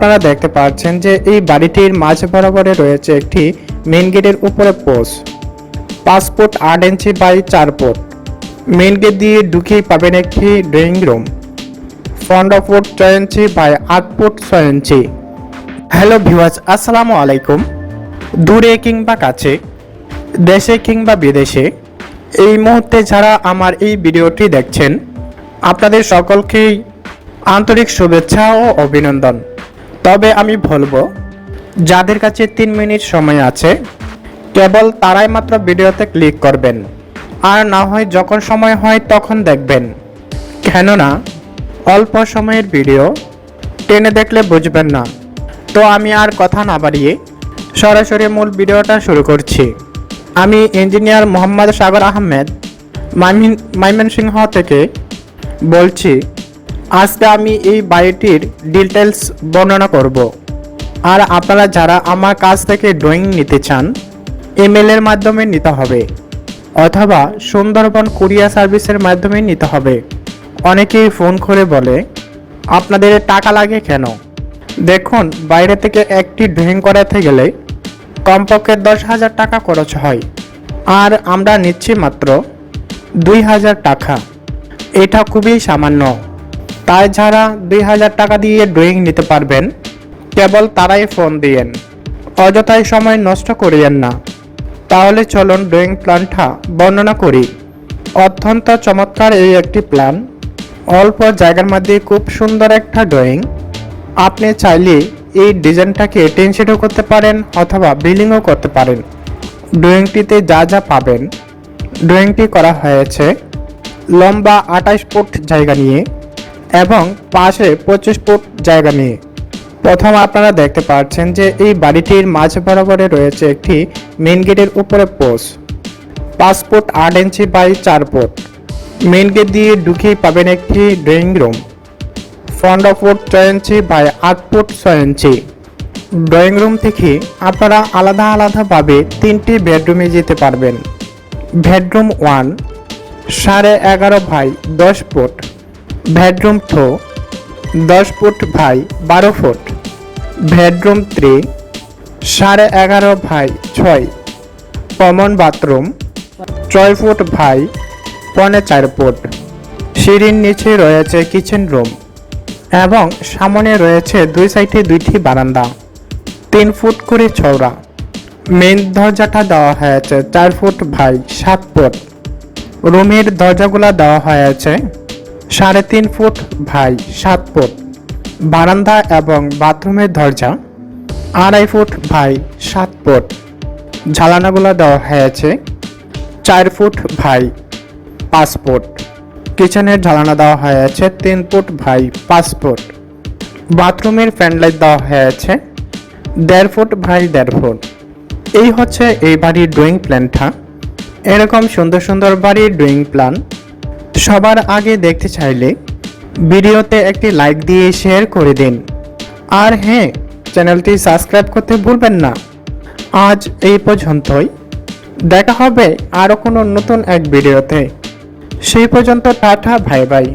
আপনারা দেখতে পাচ্ছেন যে এই বাড়িটির মাঝ বরাবরে রয়েছে একটি মেন গেটের উপরে পোস্ট পাঁচ ফুট আট ইঞ্চি বাই চার ফুট। মেন গেট দিয়ে ঢুকেই পাবেন একটি ড্রয়িং রুম পনেরো ফুট ছয় ইঞ্চি বাই আট ফুট ছয় ইঞ্চি হ্যালো ভিউয়ার্স আসসালামু আলাইকুম। দূরে কিংবা কাছে, দেশে কিংবা বিদেশে, এই মুহূর্তে যারা আমার এই ভিডিওটি দেখছেন, আপনাদের সকলকেই আন্তরিক শুভেচ্ছা ও অভিনন্দন। তবে আমি বলব, যাদের কাছে তিন মিনিট সময় আছে, কেবল তারাই মাত্র ভিডিওতে ক্লিক করবেন। আর না হয় যখন সময় হয় তখন দেখবেন। কেননা, অল্প সময়ের ভিডিও টেনে দেখলে বুঝবেন না। তো আমি আর কথা না বাড়িয়ে সরাসরি মূল ভিডিওটা শুরু করছি। আমি ইঞ্জিনিয়ার মোহাম্মদ সাগর আহমেদ, মাইমিন ময়মনসিংহ থেকে বলছি আজকে আমি এই বাড়িটির ডিটেলস বর্ণনা করব। আর আপনারা যারা আমার কাছ থেকে ড্রয়িং নিতে চান ইমেলের মাধ্যমে নিতে হবে, অথবা সুন্দরবন কুরিয়ার সার্ভিসের মাধ্যমে নিতে হবে। অনেকেই ফোন করে বলে, আপনাদের টাকা লাগে কেন? দেখুন, বাইরে থেকে একটি ড্রয়িং করাতে গেলে কমপক্ষে দশ হাজার টাকা খরচ হয়। আর আমরা নিচ্ছি মাত্র দুই হাজার টাকা। এটা খুবই সামান্য। তাই যারা দুই হাজার টাকা দিয়ে ড্রয়িং নিতে পারবেন। কেবল তারাই ফোন দিয়েন। অযথায় সময় নষ্ট করিয়েন না। তাহলে চলুন ড্রয়িং প্ল্যানটা বর্ণনা করি। অত্যন্ত চমৎকার এই একটি প্ল্যান। অল্প জায়গার মধ্যে খুব সুন্দর একটা ড্রয়িং। আপনি চাইলে এই ডিজাইনটাকে টেনশিটও করতে পারেন অথবা বিলিংও করতে পারেন। ড্রয়িংটিতে যা যা পাবেন। ড্রয়িংটি করা হয়েছে। লম্বা আঠাশ ফুট জায়গা নিয়ে। এবং পাশে পঁচিশ ফুট জায়গা নিয়ে। প্রথম আপনারা দেখতে পাচ্ছেন যে এই বাড়িটির মাঝ বরাবরে রয়েছে একটি মেন গেটের উপরে পোস্ট পাঁচ ফুট আট ইঞ্চি বাই চার ফুট। মেন গেট দিয়ে ঢুকেই পাবেন একটি ড্রয়িং রুম পনেরো ফুট ছয় ইঞ্চি বাই আট ফুট ছয় ইঞ্চি। ড্রয়িং রুম থেকে আপনারা আলাদা আলাদাভাবে তিনটি বেডরুমে যেতে পারবেন। বেডরুম ওয়ান সাড়ে এগারো ভাই দশ ফুট। বেডরুম টু দশ ফুট ভাই বারো ফুট। বেডরুম থ্রি সাড়ে এগারো ভাই ছয়। কমন বাথরুম, ছয় ফুট ভাই পনে চার ফুট। সিঁড়ির নিচে রয়েছে কিচেন রুম এবং সামনে রয়েছে দুই সাইডে দুইটি বারান্দা, তিন ফুট করে চওড়া। মেন দরজাটা দেওয়া হয়েছে চার ফুট ভাই সাত ফুট। রুমের দরজাগুলো দেওয়া হয়েছে সাড়ে তিন ফুট ভাই সাত ফুট। বারান্দা এবং বাথরুমের দরজা আড়াই ফুট ভাই সাত ফুট। ঝালানাগুলো দেওয়া হয়েছে চার ফুট ভাই পাঁচ ফুট। কিচেনের ঝালানা দেওয়া হয়েছে তিন ফুট ভাই পাঁচ ফুট। বাথরুমের ফ্যান লাইট দেওয়া হয়েছে দেড় ফুট ভাই দেড় ফুট। এই হচ্ছে এই বাড়ির ড্রয়িং প্ল্যানটা। এরকম সুন্দর সুন্দর বাড়ির ড্রয়িং প্ল্যান সবার আগে দেখতে চাইলে ভিডিওতে একটি লাইক দিয়ে শেয়ার করে দিন। আর হ্যাঁ চ্যানেলটি সাবস্ক্রাইব করতে ভুলবেন না। আজ এই পর্যন্তই। দেখা হবে আরও কোনো নতুন এক ভিডিওতে। সেই পর্যন্ত টাটা ভাই বাই